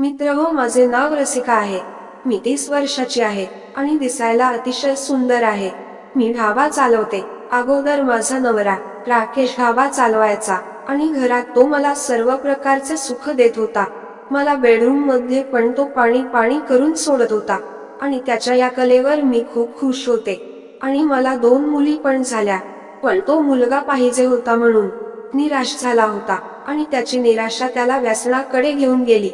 मित्र हो माझे नाव रसिका आहे. मी तीस वर्षाची आहे आणि दिसायला अतिशय सुंदर आहे. मी ढाबा चालवते. अगोदर माझा नवरा राकेश ढाबा चालवायचा आणि घरात तो मला सर्व प्रकारचे सुख देत होता. मला बेडरूममध्ये पण तो पाणी पाणी करून सोडत होता आणि त्याच्या या कलेवर मी खूप खुश होते. आणि मला दोन मुली पण झाल्या. पण तो मुलगा पाहिजे होता म्हणून निराश झाला होता आणि त्याची निराशा त्याला व्यसनाकडे घेऊन गेली.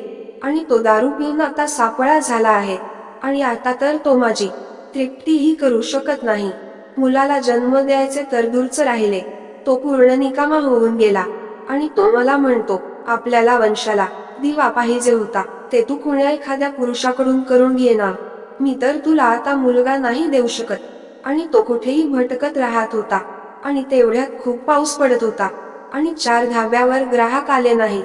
आणि तो दारू पिऊन आता सापळा झाला आहे. आणि आता तर तो माझी तृप्तीही करू शकत नाही. मुलाला जन्म द्यायचे तर दूरच राहिले. तो पूर्ण निकामा होऊन गेला. आणि तो मला म्हणतो आपल्याला वंशाला दिवा पाहिजे होता. ते तू कुण्या एखाद्या पुरुषाकडून करून घेणार. मी तर तुला आता मुलगा नाही देऊ शकत. आणि तो कुठेही भटकत राहत होता. आणि तेवढ्यात खूप पाऊस पडत होता. आणि चार धाब्यावर ग्राहक आले नाहीत.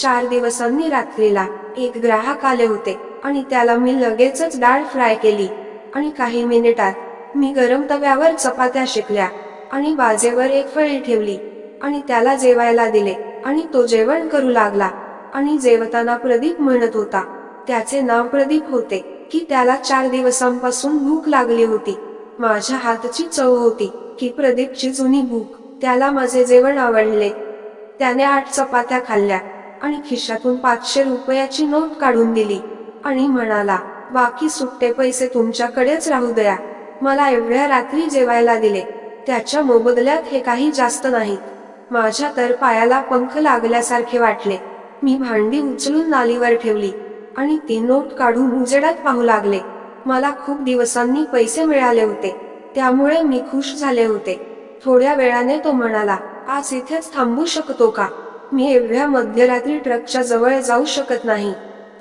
चार दिवसांनी रात्रीला एक ग्राहक आले होते आणि त्याला मी लगेचच डाळ फ्राय केली. आणि काही मिनिटात मी गरम तव्यावर चपात्या शिकल्या आणि बाजेवर एक फळी ठेवली. आणि त्याला जेवायला दिले आणि तो जेवण करू लागला. आणि जेवताना प्रदीप म्हणत होता त्याचे नाव प्रदीप होते की त्याला चार दिवसांपासून भूक लागली होती. माझ्या हातची चव होती की प्रदीपची जुनी भूक. त्याला माझे जेवण आवडले. त्याने आठ चपात्या खाल्ल्या. आणि खिशातून पाचशे रुपयाची नोट काढून दिली. आणि म्हणाला बाकी सुट्टे पैसे तुमच्याकडेच राहू द्या. मला एवढ्या रात्री जेवायला दिले. त्याच्या मोबदल्यात हे काही जास्त नाहीत. माझ्या तर पायाला पंख लागल्यासारखे वाटले. मी भांडी उचलून नालीवर ठेवली. आणि ती नोट काढून उजेडात पाहू लागले. मला खूप दिवसांनी पैसे मिळाले होते. त्यामुळे मी खुश झाले होते. थोड्या वेळाने तो म्हणाला आज इथेच थांबू शकतो का? मी एवढ्या मध्यरात्री ट्रकच्या जवळ जाऊ शकत नाही.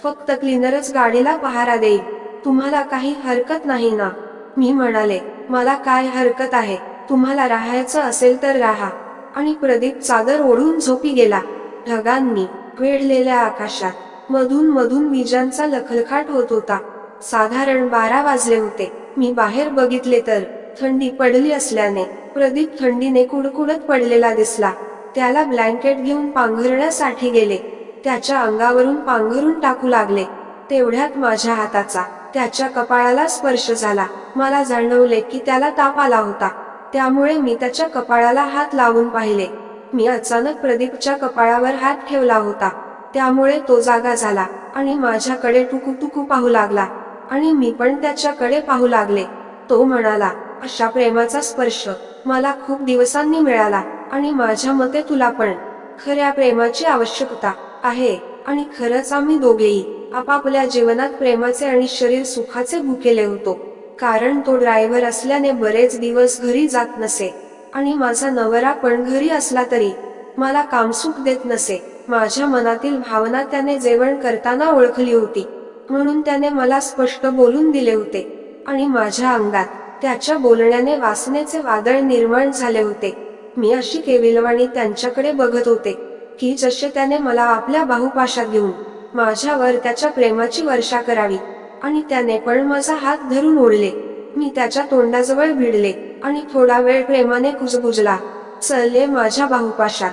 फक्त क्लीनरच गाडीला पहारा देईल. तुम्हाला काही हरकत नाही ना? मी म्हणाले मला काय हरकत आहे? तुम्हाला राहायचं असेल तर राहा. आणि प्रदीप चादर ओढून झोपी गेला. ढगांनी वेढलेल्या आकाशात मधून मधून विजांचा लखलखाट होत होता. साधारण बारा वाजले होते. मी बाहेर बघितले तर थंडी पडली असल्याने प्रदीप थंडीने कुडकुडत पडलेला दिसला. त्याला ब्लँकेट घेऊन पांघरण्यासाठी गेले. त्याच्या अंगावरून पांघरून टाकू लागले. तेवढ्यात माझ्या हाताचा त्याच्या कपाळाला स्पर्श झाला. मला जाणवले की त्याला ताप आला होता. त्यामुळे मी त्याच्या कपाळाला हात लावून पाहिले. मी अचानक प्रदीपच्या कपाळावर हात ठेवला होता. त्यामुळे तो जागा झाला आणि माझ्याकडे टुकू टुकू पाहू लागला. आणि मी पण त्याच्याकडे पाहू लागले. तो म्हणाला अशा प्रेमाचा स्पर्श मला खूप दिवसांनी मिळाला. आणि माझ्या मते तुला पण. खऱ्या प्रेमाची आवश्यकता आहे. आणि खरंच आम्ही दोघेही आपापल्या जीवनात प्रेमाचे आणि शरीर सुखाचे भुकेले होतो. कारण तो ड्रायव्हर असल्याने बरेच दिवस घरी जात नसे. आणि माझा नवरा पण घरी असला तरी मला कामसुख देत नसे. माझ्या मनातील भावना त्याने जेवण करताना ओळखली होती. म्हणून त्याने मला स्पष्ट बोलून दिले होते. आणि माझ्या अंगात त्याच्या बोलण्याने वासनेचे वादळ निर्माण झाले होते. मी अशी केविलवाणी त्यांच्याकडे बघत होते की जसे त्याने मला आपल्या बाहुपाशात घेऊन माझ्यावर त्याच्या प्रेमाची वर्षा करावी आणि त्याने पण माझा हात धरून ओढले. मी त्याच्या तोंडाजवळ भिडले आणि थोडा वेळ प्रेमाने कुजबुजला चलले माझ्या बाहुपाशात.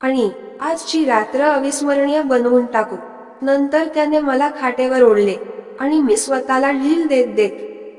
आणि आजची रात्र अविस्मरणीय बनवून टाकू. नंतर त्याने मला खाटेवर ओढले आणि मी स्वतःला ढील देत देत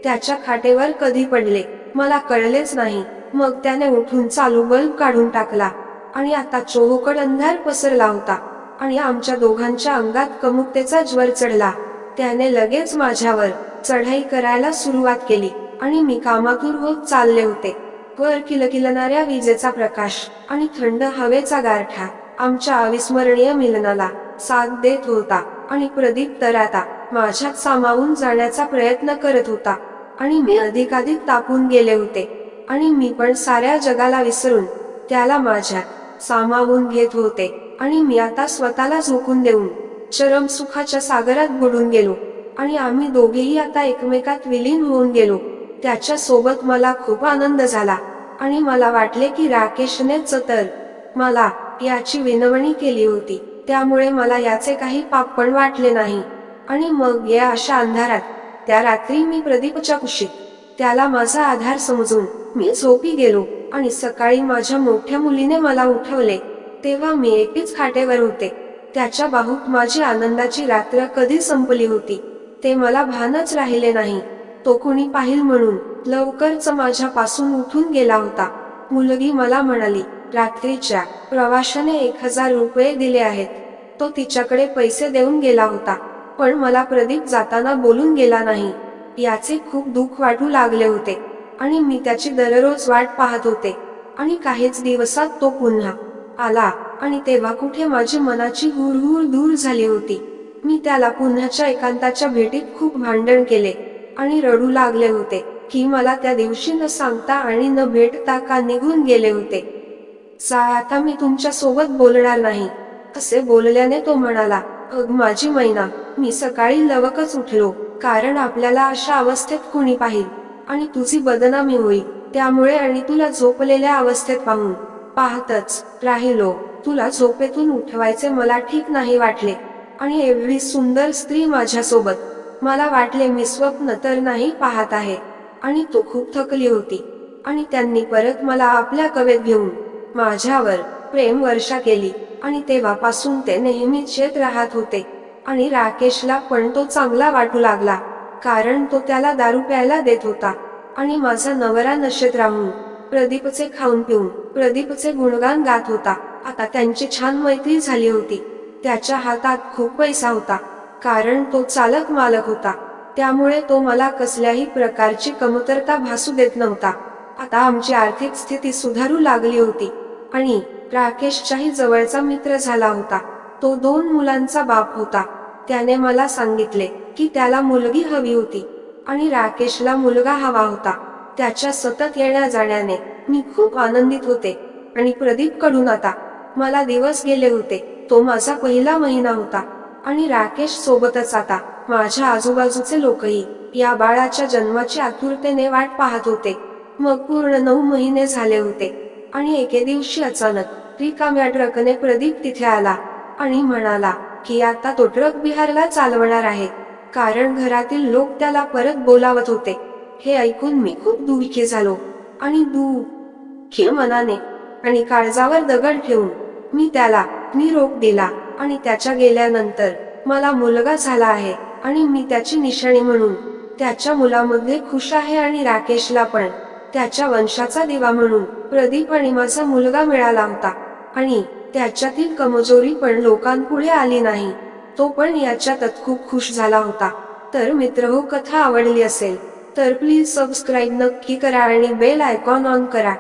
त्याच्या खाटेवर कधी पडले मला कळलेच नाही. मग त्याने उठून चालू बल्ब काढून टाकला आणि आता चोहोकड अंधार पसरला होता आणि आमच्या दोघांच्या अंगात कमुकतेचा ज्वर चढला. त्याने लगेच माझ्यावर चढाई करायला सुरुवात केली आणि मी कामातूर होत चालले होते. वर किलकिलणाऱ्या विजेचा प्रकाश आणि थंड हवेचा गारठा आमच्या अविस्मरणीय मिलनाला साथ देत होता आणि प्रदीप तर आता माझ्यात सामावून जाण्याचा प्रयत्न करत होता आणि मी अधिकाधिक तापून गेले होते. आणि मी पण साऱ्या जगाला विसरून त्याला माझ्या सामावून घेत होते. आणि मी आता स्वतःला झोकून देऊन चरम सुखाच्या सागरात बुडून गेलो. आणि आम्ही दोघेही आता एकमेकात विलीन होऊन गेलो. त्याच्या सोबत मला खूप आनंद झाला. आणि मला वाटले की राकेशनेच तर मला याची विनवणी केली होती. त्यामुळे मला याचे काही पाप पण वाटले नाही. आणि मग या अशा अंधारात त्या रात्री मी प्रदीपच्या कुशीत त्याला माझा आधार समजून मी झोपी गेलो आणि सकाळी माझ्या मोठ्या मुलीने मला उठवले. तेव्हा मी एकटीच खाटेवर होते. त्याच्या बाहूत माझी आनंदाची रात्र कधी संपली होती? ते मला भानच राहिले नाही. तो कुणी पाहिल म्हणून लवकरच माझ्यापासून उठून गेला होता. मुलगी मला म्हणाली रात्रीच्या प्रवाशाने एक हजार रुपये दिले आहेत. तो तिच्याकडे पैसे देऊन गेला होता. पण मला प्रदीप जाताना बोलून गेला नाही. याचे खूप दुःख वाटू लागले होते. आणि मी त्याची दररोज वाट पाहत होते. आणि काहीच दिवसात तो पुन्हा आला. आणि तेव्हा कुठे माझी मनाची हुरहुर दूर झाली होती. मी त्याला पुन्हाच्या एकांताच्या भेटीत खूप भांडण केले. आणि रडू लागले होते की मला त्या दिवशी न सांगता आणि न भेटता का निघून गेले होते. सा आता मी तुमच्यासोबत बोलणार नाही. असे बोलल्याने तो म्हणाला अग माझी मैना मी सकाळी लवकच उठलो कारण आपल्याला अशा अवस्थेत कोणी पाहिल. आणि तुझी बदनामी होईल त्यामुळे आणि तुला झोपलेल्या अवस्थेत पाहून. पाहतच राहिलो तुला झोपेतून उठवायचे मला ठीक नाही वाटले. आणि एवढी सुंदर स्त्री माझ्यासोबत. मला वाटले मी स्वप्न तर नाही पाहत आहे. आणि तो खूप थकली होती. आणि त्यांनी परत मला आपल्या कवेत घेऊन माझ्यावर प्रेम वर्षा केली. आणि तेव्हापासून ते नेहमीच येत राहत होते. आणि राकेशला पण तो चांगला वाटू लागला कारण तो त्याला दारू प्यायला देत होता. आणि माझा नवरा नशेत राहून प्रदीपचे खाऊन पिऊन प्रदीपचे गुणगान गात होता. आता त्यांची छान मैत्री झाली होती. त्याच्या हातात खूप पैसा होता कारण तो चालक मालक होता. त्यामुळे तो मला कसल्याही प्रकारची कमतरता भासू देत नव्हता. आता आमची आर्थिक स्थिती सुधारू लागली होती. आणि राकेशच्याही जवळचा मित्र झाला होता. तो दोन मुलांचा बाप होता. त्याने मला सांगितले की त्याला मुलगी हवी होती आणि राकेशला मुलगा हवा होता. त्याच्या सतत येण्या जाण्याने मी खूप आनंदित होते आणि प्रदीपकडून आता मला दिवस गेले होते. तो माझा पहिला महिना होता आणि राकेश सोबतच आता माझ्या आजूबाजूचे लोकही या बाळाच्या जन्माची आतुरतेने वाट पाहत होते. मग पूर्ण नऊ महिने झाले होते आणि एके दिवशी अचानक रिकाम्या ट्रकने प्रदीप तिथे आला. आणि म्हणाला की आता तो ट्रक बिहारला चालवणार आहे. कारण घरातील लोक त्याला परत बोलावत होते. हे ऐकून मी खूप दुःखी झालो. आणि दुःखी मनाने आणि काळजावर दगड ठेवून मी त्याला निरोप दिला. आणि त्याच्या गेल्यानंतर मला मुलगा झाला आहे. आणि मी त्याची निशाणी म्हणून त्याच्या मुलामध्ये खुश आहे आणि राकेशला पण त्याच्या वंशाचा दिवा म्हणून प्रदीप आणि माझा मुलगा मिळाला होता. आणि त्याच्यातील कमजोरी पण लोकांपुढे आली नाही. तो पण याच्यातच खूप खुश झाला होता. तर मित्र हो कथा आवडली असेल तर प्लीज सबस्क्राईब नक्की करा आणि बेल आयकॉन ऑन करा.